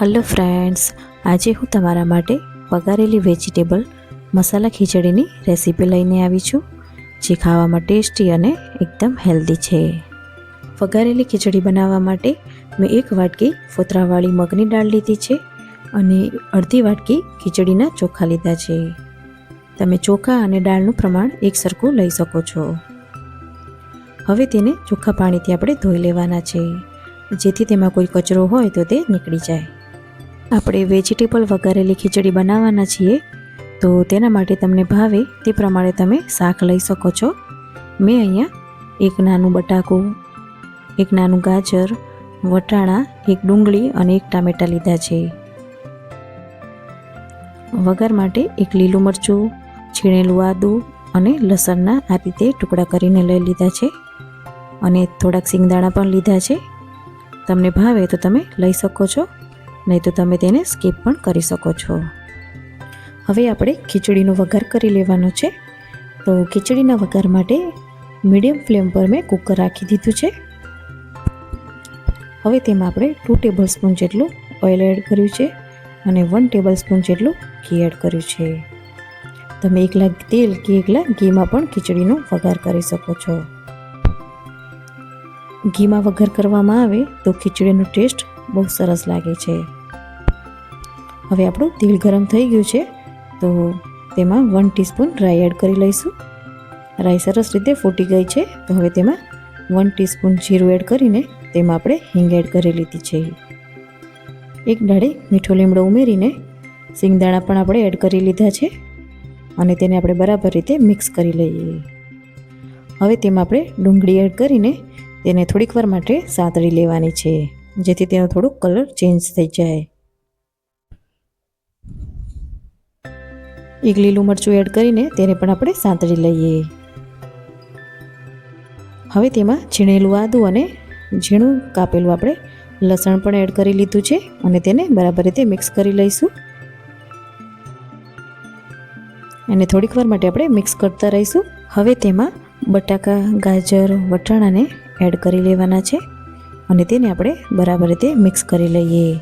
Hello friends, આજે હું તમારા માટે વઘારેલી વેજીટેબલ મસાલા ખીચડીની રેસીપી લઈને આવી છું, જે ખાવામાં ટેસ્ટી અને એકદમ હેલ્ધી છે. વઘારેલી ખીચડી બનાવવા માટે મેં એક વાટકી ફોતરાવાળી મગની દાળ લીધી છે અને અડધી વાટકી ખીચડીના ચોખા લીધા છે. તમે ચોખા અને દાળનું પ્રમાણ એક સરખું લઈ શકો છો. હવે તેને ચોખ્ખા પાણીથી આપણે ધોઈ લેવાના છે. જેથી તેમાં કોઈ કચરો હોય તો તે નીકળી જાય. આપણે વેજીટેબલ વઘારેલી ખીચડી બનાવવાના છીએ, તો તેના માટે તમને ભાવે તે પ્રમાણે તમે શાક લઈ શકો છો. મેં અહીંયા એક નાનું બટાકું, એક નાનું ગાજર, વટાણા, એક ડુંગળી અને એક ટામેટાં લીધા છે. વઘાર માટે એક લીલું મરચું, છીણેલું આદું અને લસણના આ રીતે ટુકડા કરીને લઈ લીધા છે. અને થોડાક સિંગદાણા પણ લીધા છે. તમને ભાવે તો તમે લઈ શકો છો. નહીં તો તમે તેને સ્કીપ પણ કરી શકો છો. હવે આપણે ખીચડીનો વઘાર કરી લેવાનો છે. તો ખીચડીના વઘાર માટે મીડિયમ ફ્લેમ પર મેં કુકર રાખી દીધું છે. હવે તેમાં આપણે ટુ ટેબલ સ્પૂન જેટલું ઓઇલ એડ કર્યું છે અને વન ટેબલ સ્પૂન જેટલું ઘી એડ કર્યું છે. તમે એકલા તેલ કે એકલા ઘીમાં પણ ખીચડીનો વઘાર કરી શકો છો. ઘીમાં વઘાર કરવામાં આવે તો ખીચડીનો ટેસ્ટ બહુ સરસ લાગે છે. હવે આપણું તેલ ગરમ થઈ ગયું છે, તો તેમાં વન ટીસ્પૂન રાઈ એડ કરી લઈશું. રાઈ સરસ રીતે ફૂટી ગઈ છે, તો હવે તેમાં વન ટીસ્પૂન જીરું એડ કરીને તેમાં આપણે હિંગ એડ કરી લીધી છે. એક ડાળે મીઠો લીમડો ઉમેરીને સિંગદાણા પણ આપણે એડ કરી લીધા છે, અને તેને આપણે બરાબર રીતે મિક્સ કરી લઈએ. હવે તેમાં આપણે ડુંગળી એડ કરીને તેને થોડીક વાર માટે સાતળી લેવાની છે. જેથી તેનો થોડો કલર ચેન્જ થઈ જાય. એક લીલું મરચું એડ કરીને તેને પણ આપણે સાંતળી લઈએ. હવે તેમાં છીણેલું આદું અને ઝીણું કાપેલું આપણે લસણ પણ એડ કરી લીધું છે અને તેને બરાબર રીતે મિક્સ કરી લઈશું. અને થોડીક વાર માટે આપણે મિક્સ કરતા રહીશું. હવે તેમાં બટાકા, ગાજર, વટાણાને એડ કરી લેવાના છે. અને તેને આપણે બરાબર રીતે મિક્સ કરી લઈએ.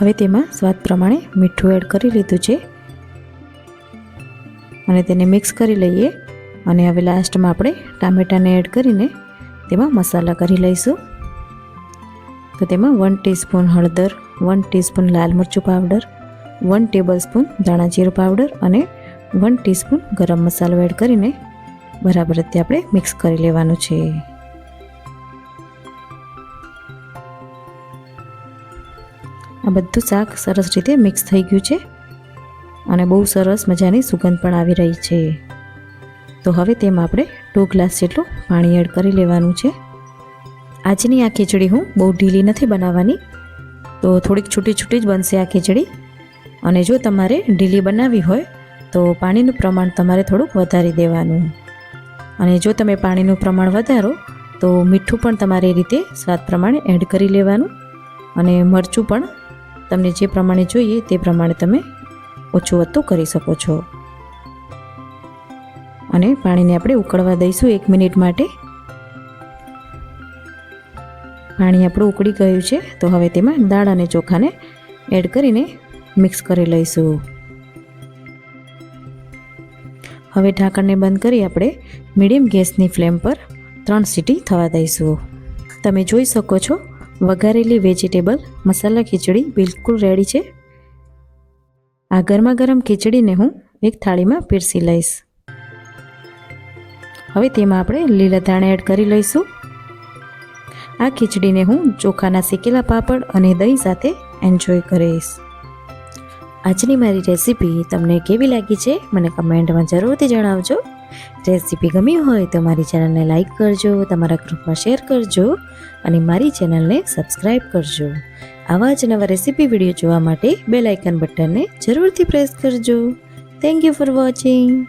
હવે તેમાં સ્વાદ પ્રમાણે મીઠું એડ કરી લીધું છે. અને તેને મિક્સ કરી લઈએ અને હવે લાસ્ટમાં આપણે ટામેટાને એડ કરીને તેમાં મસાલા કરી લઈશું. તો તેમાં વન ટીસ્પૂન હળદર વન ટીસ્પૂન લાલ મરચું પાવડર વન ટેબલ સ્પૂન ધાણા જીરું પાવડર અને વન ટીસ્પૂન ગરમ મસાલો એડ કરીને બરાબર રીતે આપણે મિક્સ કરી લેવાનું છે. આ બધું શાક સરસ રીતે મિક્સ થઈ ગયું છે અને બહુ સરસ મજાની સુગંધ પણ આવી રહી છે. તો હવે તેમાં આપણે ટુ ગ્લાસ જેટલું પાણી એડ કરી લેવાનું છે. આજની આ ખીચડી હું બહુ ઢીલી નથી બનાવવાની, તો થોડીક છૂટી છૂટી જ બનશે આ ખીચડી. અને જો તમારે ઢીલી બનાવવી હોય, તો પાણીનું પ્રમાણ તમારે થોડુંક વધારી દેવાનું. અને જો તમે પાણીનું પ્રમાણ વધારો, તો મીઠું પણ તમારે એ રીતે સ્વાદ પ્રમાણે એડ કરી લેવાનું. અને મરચું પણ તમને જે પ્રમાણે જોઈએ તે પ્રમાણે તમે ઓછું વધતું કરી શકો છો. અને પાણીને આપણે ઉકળવા દઈશું એક મિનિટ માટે. પાણી આપણું ઉકળી ગયું છે, તો હવે તેમાં દાળ અને ચોખાને એડ કરીને મિક્સ કરી લઈશું. હવે ઢાંકણને બંધ કરી આપણે મીડિયમ ગેસની ફ્લેમ પર ત્રણ સીટી થવા દઈશું. તમે જોઈ શકો છો વઘારેલી વેજીટેબલ, મસાલા ખીચડી બિલકુલ રેડી છે. આ ગરમા ગરમ ખીચડીને હું એક થાળીમાં પીરસી લઈશ. હવે તેમાં આપણે લીલા ધાણા એડ કરી લઈશું. આ ખીચડીને હું ચોખાના શેકેલા પાપડ અને દહીં સાથે એન્જોય કરીશ. આજની મારી રેસીપી તમને કેવી લાગી છે, મને કમેન્ટમાં જરૂરથી જણાવજો. રેસીપી ગમી હોય તો મારી ચેનલને લાઇક કરજો, તમારા ગ્રુપમાં શેર કરજો અને મારી ચેનલને સબસ્ક્રાઈબ કરજો. આવા જ નવા રેસીપી વીડિયો જોવા માટે બેલ આઇકન બટનને જરૂરથી પ્રેસ કરજો. Thank you for watching